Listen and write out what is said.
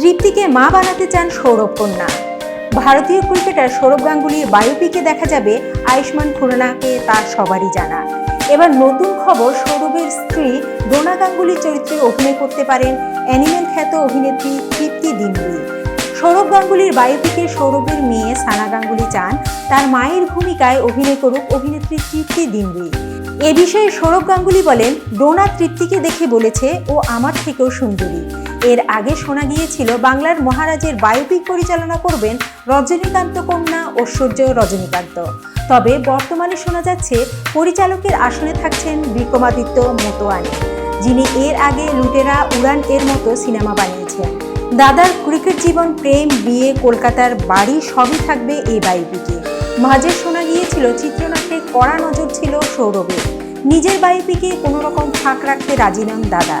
তৃপ্তিকে মা বানাতে চান সৌরভ কন্যা। ভারতীয় ক্রিকেটার সৌরভ গাঙ্গুলির বায়োপিকে দেখা যাবে আয়ুষ্মান খুরানাকে তার সবারই জানা। এবার নতুন খবর, সৌরভের স্ত্রী ডোনা গাঙ্গুলির চরিত্রে অভিনয় করতে পারেন অ্যানিমেল খ্যাত অভিনেত্রী তৃপ্তি দিনগুলি সৌরভ গাঙ্গুলির বায়োপিকে সৌরভের মেয়ে সানা গাঙ্গুলি চান। তার মায়ের ভূমিকায় অভিনয় করুক অভিনেত্রী তৃপ্তি দিনগুলি এ বিষয়ে সৌরভ গাঙ্গুলি বলেন ডোনা তৃপ্তিকে দেখে বলেছে, ও আমার থেকেও সুন্দরী। এর আগে শোনা গিয়েছিল, বাংলার মহারাজের বায়োপিক পরিচালনা করবেন রজনীকান্ত কন্যা ঐশ্বর্য রজনীকান্ত। তবে বর্তমানে শোনা যাচ্ছে, পরিচালকের আসনে থাকছেন বিক্রমাদিত্য মোতোয়ানি, যিনি এর আগে লুটেরা উড়ান এর মতো সিনেমা বানিয়েছেন। দাদার ক্রিকেট জীবন, প্রেম, বিয়ে, কলকাতার বাড়ি সবই থাকবে এই বায়োপিকে মাঝে শোনা গিয়েছিল, চিত্রনাট্যে কড়া নজর ছিল সৌরভের। নিজের বায়োপিকে কোনো রকম ফাঁক রাখতে রাজি নন দাদা।